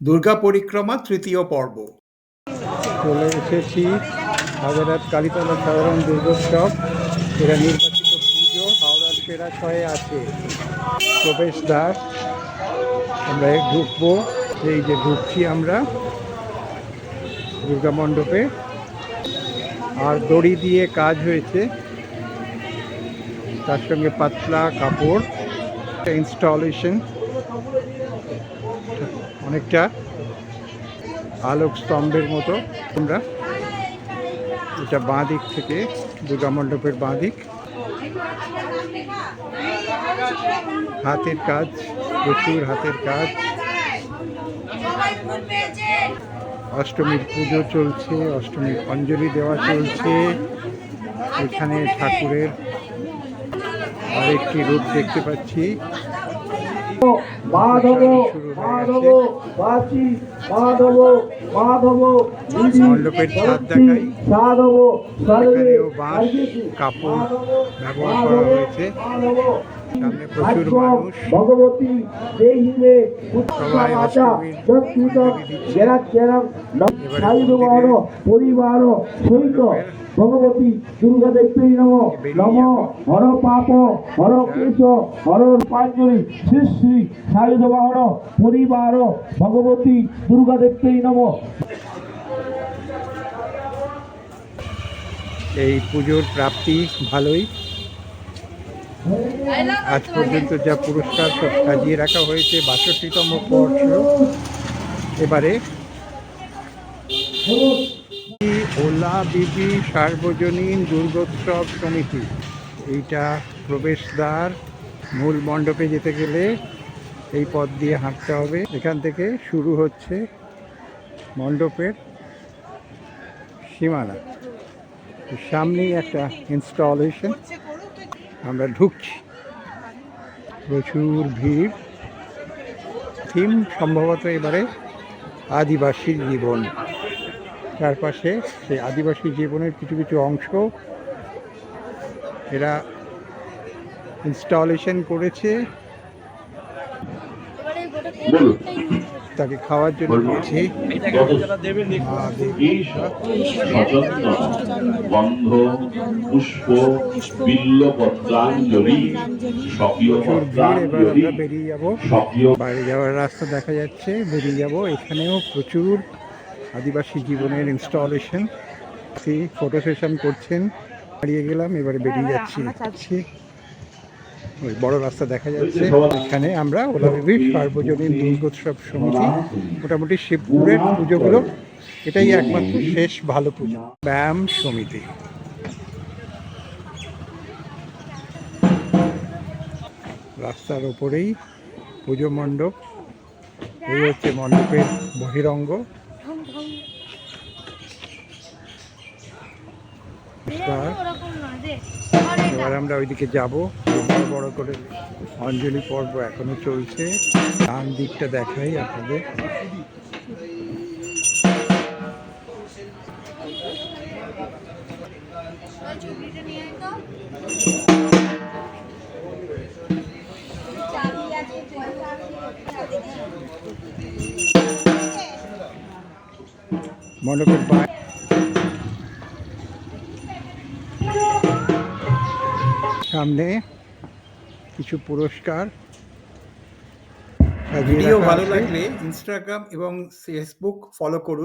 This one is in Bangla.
দুর্গা পরিক্রমা তৃতীয় পর্ব। চলে এসেছি হাজারাত কালীতলা সাধারণ দুর্গোৎসব। এরা নির্বাচিত পুজো হাওড়ার সেরাছয়ে আছে। প্রবেশদ্বার আমরা ঢুকবো। এই যে ঢুকছি আমরা দুর্গা মণ্ডপে। আর দড়ি দিয়ে কাজ হয়েছে। তার সঙ্গে পাতলা কাপড়। ইনস্টলেশন অনেকটা আলোক স্তম্ভের মতো। তোমরা এটা বাঁ দিক থেকে দুর্গা মণ্ডপের বাঁ দিক। হাতের কাজ, প্রচুর হাতের কাজ। অষ্টমীর পুজো চলছে, অষ্টমীর অঞ্জলি দেওয়া চলছে। এখানে ঠাকুরের আরেকটি রূপ দেখতে পাচ্ছি। মাধব মাধব। বাচি মাধব মাধব মণ্ডপের ছাদ দেখাই। সাধব এখানেও বাঁশ কাপড় ব্যবহার করা হয়েছে সামনে প্রচুর মানুষ ভগবতী সেই হিমে সবাই অষ্টমীর যৎকৃতক অঞ্জলি দিচ্ছে। জেরাক জেরাক এবারে সাইদবহন মন্দিরে পরিবার ভগবতী দুর্গা দেবী নম নম হর পাপ হর কেশ হর পাঞ্জলি শ্রী শ্রী সাইদবহন পরিবার, ভগবতী, দুর্গা দেবী নম। এই পুজোর প্রাপ্তি ভালোই। আজ পর্যন্ত যা পুরস্কার সব সাজিয়ে রাখা হয়েছে, বাষট্টিতম বর্ষ। এবারে ওলা বিবি সার্বজনীন দুর্গোৎসব সমিতি, এইটা প্রবেশদ্বার, মূল মণ্ডপে যেতে গেলে এই পথ দিয়ে হাঁটতে হবে। এখান থেকে শুরু হচ্ছে মণ্ডপের সীমানা। সামনেই একটা ইনস্টলেশন আমরা ঢুকছি। প্রচুর ভিড়। থিম সম্ভবত এবারে আদিবাসী জীবন। চারপাশে সেই আদিবাসী জীবনের কিছু কিছু অংশ এরা ইনস্টলেশন করেছে। তাকে খাওয়ার জন্য সচন্দন গন্ধ পুষ্প বিল্লপত্রাঞ্জলি স্বকীয় প্রচুর ভিড় এবার পত্রাঞ্জলি আমরা বেরিয়ে যাব বাইরে যাওয়ার রাস্তা দেখা যাচ্ছে বেরিয়ে যাব। এখানেও প্রচুর আদিবাসী জীবনের ইনস্টলেশন ফটো সেশন করছেন হারিয়ে গেলাম এবারে বেরিয়ে যাচ্ছি। ওই বড় রাস্তা দেখা যাচ্ছে। এখানে আমরা ওলাবিবি সার্বজনীন দুর্গোৎসব সমিতি মোটামুটি শিবপুরের পুজোগুলো এটাই একমাত্র শেষ ভালো পুজো। ব্যায়াম সমিতি। রাস্তার ওপরেই পুজো মণ্ডপ। এই হচ্ছে মণ্ডপের বহিরঙ্গ। এবার আমরা ওইদিকে যাব। বড় বড় করে অঞ্জলি পর্ব এখনও চলছে। ডান দিকটা দেখাই আপনাদের। মণ্ডপের বা সামনে কিছু পুরস্কার ভিডিও ভালো লাগলে ইনস্টাগ্রাম এবং ফেসবুক ফলো করুন।